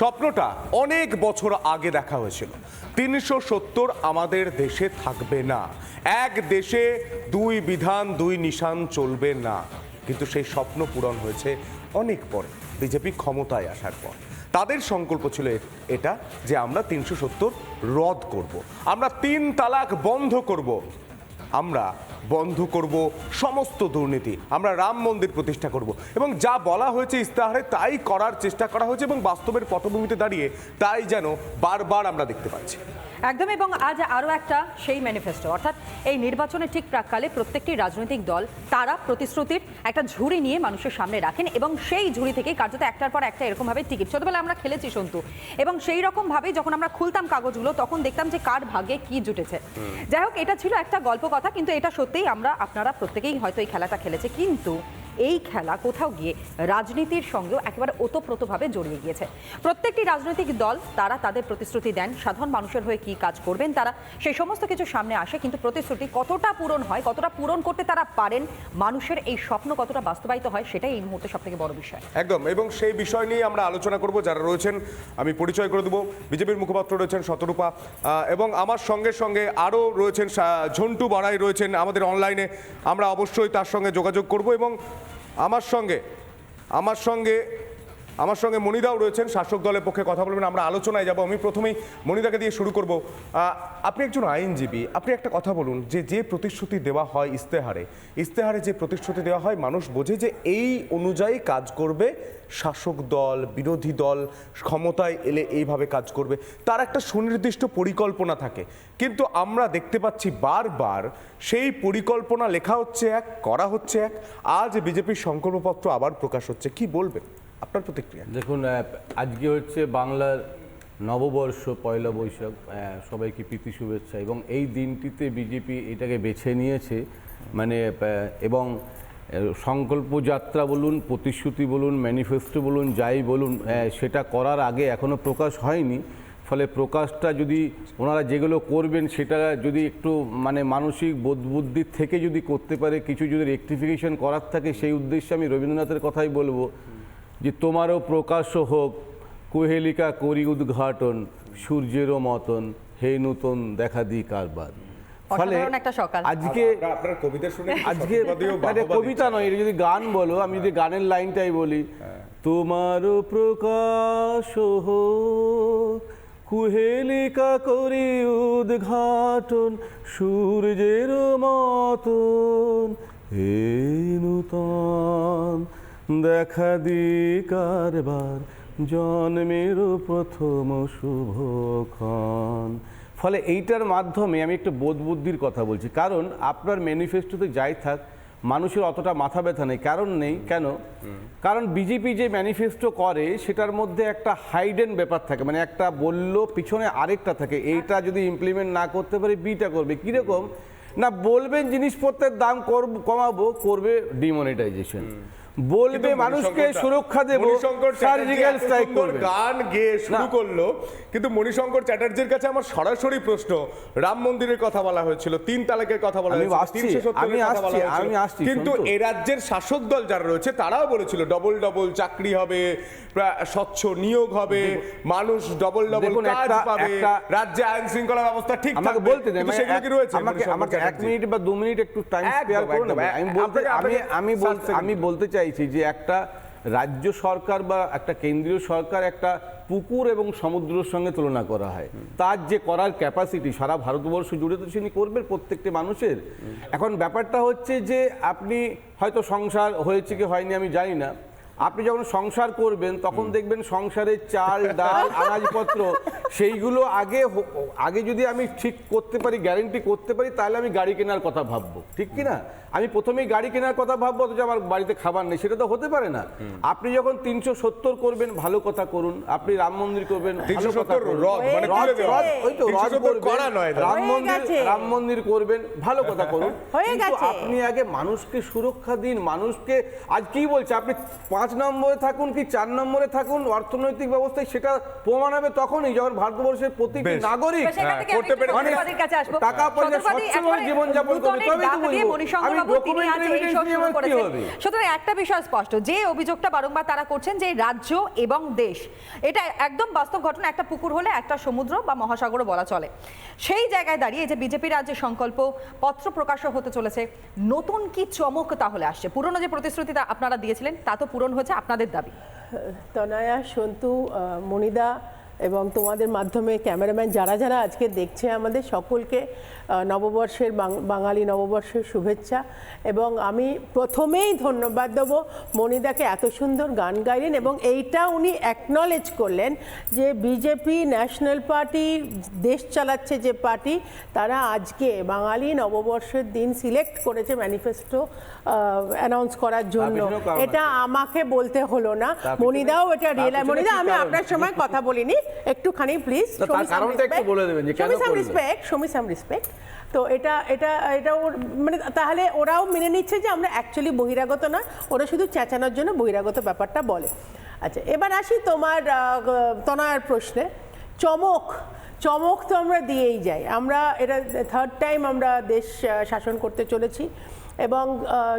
স্বপ্নটা অনেক বছর আগে দেখা হয়েছিল। তিনশো সত্তর আমাদের দেশে থাকবে না। এক দেশে দুই বিধান, দুই নিশান চলবে না। কিন্তু সেই স্বপ্ন পূরণ হয়েছে অনেক পরে। বিজেপি ক্ষমতায় আসার পর। তাদের সংকল্প ছিল এটা যে আমরা তিনশো সত্তর রদ করব। আমরা তিন তালাক বন্ধ করব। আমরা বন্ধ করব সমস্ত দুর্নীতি। আমরা রাম মন্দির প্রতিষ্ঠা করব। এবং যা বলা হয়েছে ইস্তাহারে তাই করার চেষ্টা করা হয়েছে এবং বাস্তবের পটভূমিতে দাঁড়িয়ে তাই যেন বারবার আমরা দেখতে পাচ্ছি। একদম এবং আজ আরও একটা সেই ম্যানিফেস্টো অর্থাৎ এই নির্বাচনের ঠিক প্রাককালে প্রত্যেকটি রাজনৈতিক দল তারা প্রতিশ্রুতির একটা ঝুড়ি নিয়ে মানুষের সামনে রাখেন এবং সেই ঝুড়ি থেকেই কার্যত একটার পর একটা এরকমভাবে টিকিট। ছোটবেলায় আমরা খেলেছি সন্তু এবং সেই রকমভাবেই যখন আমরা খুলতাম কাগজগুলো তখন দেখতাম যে কার ভাগে কি জুটেছে। যাই হোক এটা ছিল একটা গল্প কথা কিন্তু এটা সত্যিই আমরা আপনারা প্রত্যেকেই হয়তো এই খেলাটা খেলেছে কিন্তু এই খেলা কোথাও গিয়ে রাজনীতির সঙ্গেও একেবারে ওতপ্রোতভাবে জড়িয়ে গিয়েছে। প্রত্যেকটি রাজনৈতিক দল, তারা তাদের প্রতিশ্রুতি দেন, সাধারণ মানুষের হয়ে কি কাজ করবেন, তারা সেই সমস্ত কিছু সামনে আসে, কিন্তু প্রতিশ্রুতি কতটা পূরণ হয়, কতটা পূরণ করতে তারা পারেন, মানুষের এই স্বপ্ন কতটা বাস্তবায়িত হয়, সেটাই এই মুহূর্তে সব থেকে বড় বিষয়। একদম, এবং সেই বিষয় নিয়ে আমরা আলোচনা করব। যারা রয়েছেন, আমি পরিচয় করে দেবো। বিজেপির মুখপাত্র রয়েছেন শতরূপা এবং আমার সঙ্গে সঙ্গে আরও রয়েছেন ঝন্টু বাড়াই রয়েছেন আমাদের অনলাইনে আমরা অবশ্যই তার সঙ্গে যোগাযোগ করব এবং আমার সঙ্গে আমার সঙ্গে আমার সঙ্গে মনিদাও রয়েছেন, শাসক দলের পক্ষে কথা বলবেন, আমরা আলোচনায় যাব। আমি প্রথমেই মনিদাকে দিয়ে শুরু করব। আপনি একজন আইনজীবী, আপনি একটা কথা বলুন, যে যে প্রতিশ্রুতি দেওয়া হয় ইস্তেহারে ইস্তেহারে যে প্রতিশ্রুতি দেওয়া হয়, মানুষ বোঝে যে এই অনুযায়ী কাজ করবে, শাসক দল, বিরোধী দল, ক্ষমতায় এলে এইভাবে কাজ করবে। তার একটা সুনির্দিষ্ট পরিকল্পনা থাকে। কিন্তু আমরা দেখতে পাচ্ছি বারবার সেই পরিকল্পনা লেখা হচ্ছে এক, করা হচ্ছে এক, আজ বিজেপির সংকল্পপত্র আবার প্রকাশ হচ্ছে। কি বলবেন? আপনার প্রতিক্রিয়া? দেখুন আজকে হচ্ছে বাংলার নববর্ষ, পয়লা বৈশাখ সবাইকে প্রীতি, শুভেচ্ছা এবং এই দিনটিতে বিজেপি এটাকে বেছে নিয়েছে। মানে এবং সংকল্প যাত্রা বলুন, প্রতিশ্রুতি বলুন ম্যানিফেস্টো বলুন, যাই বলুন সেটা করার আগে এখনও প্রকাশ হয়নি। ফলে প্রকাশটা যদি ওনারা যেগুলো করবেন, সেটা যদি একটু মানে মানসিক বোধ বুদ্ধির থেকে যদি করতে পারে, কিছু যদি রেকটিফিকেশন করার থাকে, সেই উদ্দেশ্যে আমি রবীন্দ্রনাথের কথাই বলব। যে তোমারও প্রকাশ্য হোক কোহেলিকা করি উদ্ঘাটন সূর্যেরও মতন হে নূতন দেখা দি কারবার ফলে অসাধারণ একটা সকাল। আজকে আপনার কবিতা শুনে আজকে মানে কবিতা নয় এটা যদি গান বলো আমি যদি গানের লাইনটাই বলি। তোমারও প্রকাশ হোক কুহেলিকা করি উদ্ঘাটন সূর্যের মতন হে নূতন দেখা দি কারবার, জন্মের প্রথম শুভক্ষণ ফলে এইটার মাধ্যমে আমি একটু বোধ বুদ্ধির কথা বলছি। কারণ আপনার ম্যানিফেস্টোতে যাই থাক, মানুষের অতটা মাথা ব্যথা নেই। কারণ নেই, কেন? কারণ বিজেপি যে ম্যানিফেস্টো করে, সেটার মধ্যে একটা হাইডেন ব্যাপার থাকে। মানে একটা বলল পিছনে আরেকটা থাকে। এইটা যদি ইমপ্লিমেন্ট না করতে পারে বিটা করবে। কীরকম? না, বলবেন জিনিসপত্রের দাম করব কমাবো, করবে ডিমনিটাইজেশন বলবে মানুষকে সুরক্ষা দেবো সার্জিক্যাল স্ট্রাইক করবে। গান গেয়ে শুরু করল কিন্তু মণিশঙ্কর চ্যাটার্জির কাছে আমার সরাসরি প্রশ্ন রাম মন্দিরের কথা বলা হয়েছিল তিন তালাকের কথা বলা হয়েছিল আমি আসছি, আমি আসছি, কিন্তু। এ রাজ্যের শাসক দল যারা রয়েছে তারাও বলেছিল ডবল ডবল চাকরি হবে স্বচ্ছ নিয়োগ হবে মানুষ ডবল ডবল কাজ পাবে রাজ্যে আইন শৃঙ্খলা ব্যবস্থা ঠিক আমাকে বলতে দেন মানে সেগুলো কি রয়েছে আমাকে আমাকে এক মিনিট বা দু মিনিট একটু টাইম স্পেয়ার করুন আমি বলতে আমি আমি বলতে বলতে চাইছি যে একটা রাজ্য সরকার বা একটা কেন্দ্রীয় সরকার একটা পুকুর এবং সমুদ্রের সঙ্গে তুলনা করা হয়। তার যে করার ক্যাপাসিটি সারা ভারতবর্ষ জুড়ে তো তিনি করবেন প্রত্যেকটি মানুষের। এখন ব্যাপারটা হচ্ছে যে আপনি হয়তো সংসার হয়েছে কি হয়নি আমি জানি না। আপনি যখন সংসার করবেন তখন দেখবেন সংসারের চাল ডাল আনাজপত্র সেইগুলো আগে আগে যদি আমি ঠিক করতে পারি গ্যারেন্টি করতে পারি তাহলে আমি গাড়ি কেনার কথা ভাববো। ঠিক কি না? আমি প্রথমেই গাড়ি কেনার কথা ভাববো অথচ আমার বাড়িতে খাবার নেই সেটা তো হতে পারে না। আপনি যখন তিনশো সত্তর করবেন ভালো কথা করুন। আপনি রাম মন্দির করবেন ভালো কথা 370 করুন। রদ, মানে রদ- তুলে দেওয়া। রদ, ওই তো রদ 370 করবেন, করা নয় এটা। রাম মন্দির রাম মন্দির করবেন ভালো কথা করুন। কিন্তু আপনি আগে মানুষকে সুরক্ষা দিন মানুষকে আজ কি বলছে? আপনি পাঁচ পাঁচ নম্বরে থাকুন কি চার নম্বরে থাকুন? অর্থনৈতিক ব্যবস্থায় সেটা প্রমাণ হবে তখনই যখন ভারতবর্ষের প্রতিটি নাগরিক থেকে করতে পেরে- টাকা পয়সা একেবারে জীবনযাপন করবে, নূতনের তবেই তো বলব। আমি তিনি আজ এই documentary show evidence শুরু নিয়ে কি হবে? সুতরাং একটা বিষয় স্পষ্ট যে অভিযোগটা বারংবার তারা করছেন যে রাজ্য এবং দেশ এটা একদম বাস্তব ঘটনা একটা পুকুর হলে একটা সমুদ্র বা মহাসাগরও বলা চলে। সেই জায়গায় দাঁড়িয়ে যে বিজেপি রাজ্যের সংকল্প পত্র প্রকাশ হতে চলেছে। নতুন কি চমক তাহলে আসছে? পুরনো যে প্রতিশ্রুতি তা আপনারা দিয়েছিলেন তা তো পূরণ হয়েছে আপনাদের দাবি। তনয়া সন্তু মনিদা এবং তোমাদের মাধ্যমে ক্যামেরাম্যান যারা যারা আজকে দেখছে আমাদের সকলকে নববর্ষের বাঙালি নববর্ষের শুভেচ্ছা। এবং আমি প্রথমেই ধন্যবাদ দেবো মনিদাকে এত সুন্দর গান গাইলেন এবং এইটা উনি অ্যাকনলেজ করলেন যে বিজেপি ন্যাশনাল পার্টি দেশ চালাচ্ছে যে পার্টি তারা আজকে বাঙালি নববর্ষের দিন সিলেক্ট করেছে ম্যানিফেস্টো অ্যানাউন্স করার জন্য। এটা আমাকে বলতে হলো না। মনিদাও এটা রিয়েলাইজ মনিদা আমি আপনার সময় কথা বলিনি। একটুখানি প্লিজ তার কারণটা একটু বলে দেবেন যে কেন করলেন? রেসপেক্ট সাম রেসপেক্ট তো এটা এটা এটা ওর মানে তাহলে ওরাও মেনে নিচ্ছে যে আমরা অ্যাকচুয়ালি বহিরাগত না ওরা শুধু চেঁচানোর জন্য বহিরাগত ব্যাপারটা বলে। আচ্ছা এবার আসি তোমার তনয়ার প্রশ্নে। চমক চমক তো আমরা দিয়েই যাই। আমরা এটা থার্ড টাইম আমরা দেশ শাসন করতে চলেছি। এবং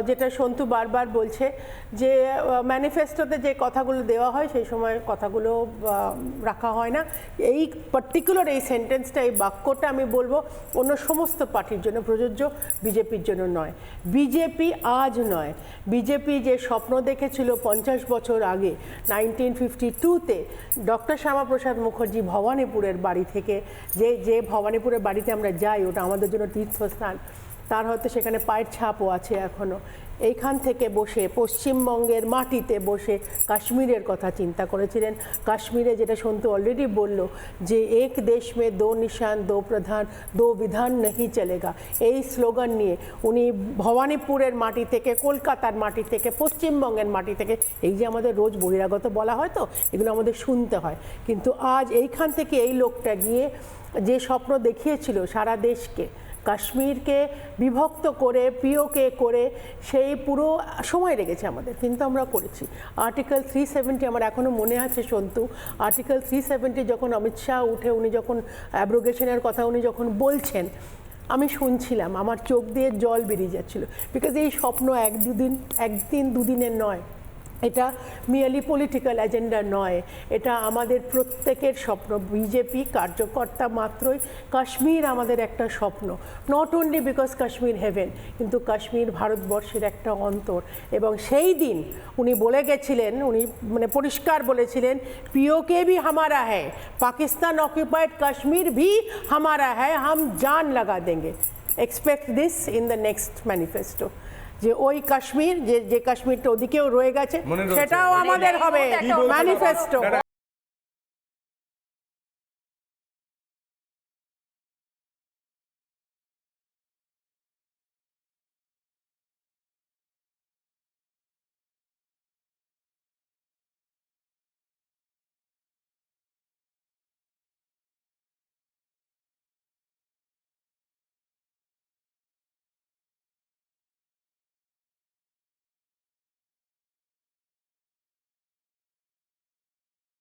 যেটা সন্তু বারবার বলছে যে ম্যানিফেস্টোতে যে কথাগুলো দেওয়া হয় সেই সময় কথাগুলো রাখা হয় না। এই পার্টিকুলার এই সেন্টেন্সটা এই বাক্যটা আমি বলব অন্য সমস্ত পার্টির জন্য, প্রযোজ্য বিজেপির জন্য নয়। বিজেপি আজ নয়। বিজেপি যে স্বপ্ন দেখেছিল পঞ্চাশ বছর আগে নাইনটিন ফিফটি টুতে ডক্টর শ্যামাপ্রসাদ মুখার্জি ভবানীপুরের বাড়ি থেকে, যে যে ভবানীপুরের বাড়িতে আমরা যাই, ওটা আমাদের জন্য তীর্থস্থান। তার হয়তো সেখানে পায়ের ছাপও আছে এখনও এইখান থেকে বসে, পশ্চিমবঙ্গের মাটিতে বসে কাশ্মীরের কথা চিন্তা করেছিলেন। কাশ্মীরে যেটা সন্তু অলরেডি বলল যে, এক দেশ মে দো নিশান, দো প্রধান, দো বিধান নেই চলেগা। এই স্লোগান নিয়ে উনি ভবানীপুরের মাটি থেকে, কলকাতার মাটি থেকে, পশ্চিমবঙ্গের মাটি থেকে, এই যে আমাদের রোজ বহিরাগত বলা হয় তো, এগুলো আমাদের শুনতে হয়। কিন্তু আজ এইখান থেকে এই লোকটা গিয়ে যে স্বপ্ন দেখিয়েছিল সারা দেশকে কাশ্মীরকে বিভক্ত করে, পিওকে করে, সেই পুরো সময় লেগেছে আমাদের, কিন্তু আমরা করেছি। আর্টিকেল থ্রি সেভেন্টি আমার এখনও মনে আছে সন্তু। আর্টিকেল থ্রি সেভেন্টি যখন অমিত শাহ উঠে, উনি যখন অ্যাব্রোগেশনের কথা উনি যখন বলছেন, আমি শুনছিলাম, আমার চোখ দিয়ে জল বেরিয়ে যাচ্ছিল। বিকজ এই স্বপ্ন এক দুদিন, একদিন দুদিনের নয়। এটা মিয়ালি পলিটিক্যাল এজেন্ডা নয়। এটা আমাদের প্রত্যেকের স্বপ্ন। বিজেপি কার্যকর্তা মাত্রই কাশ্মীর আমাদের একটা স্বপ্ন। Not only because Kashmir heaven কিন্তু কাশ্মীর ভারতবর্ষের একটা অন্তর। এবং সেই দিন উনি বলে গেছিলেন, উনি মানে পরিষ্কার বলেছিলেন পিওকে ভি হামারা হ্যায়? পাকিস্তান অকুপাইড কাশ্মীর ভি হামারা হ্যায়। হাম জান লাগা দেঙ্গে। Expect this in the next manifesto যে ওই কাশ্মীর যে যে কাশ্মীরটা ওদিকেও রয়ে গেছে সেটাও আমাদের হবে। একটা ম্যানিফেস্টো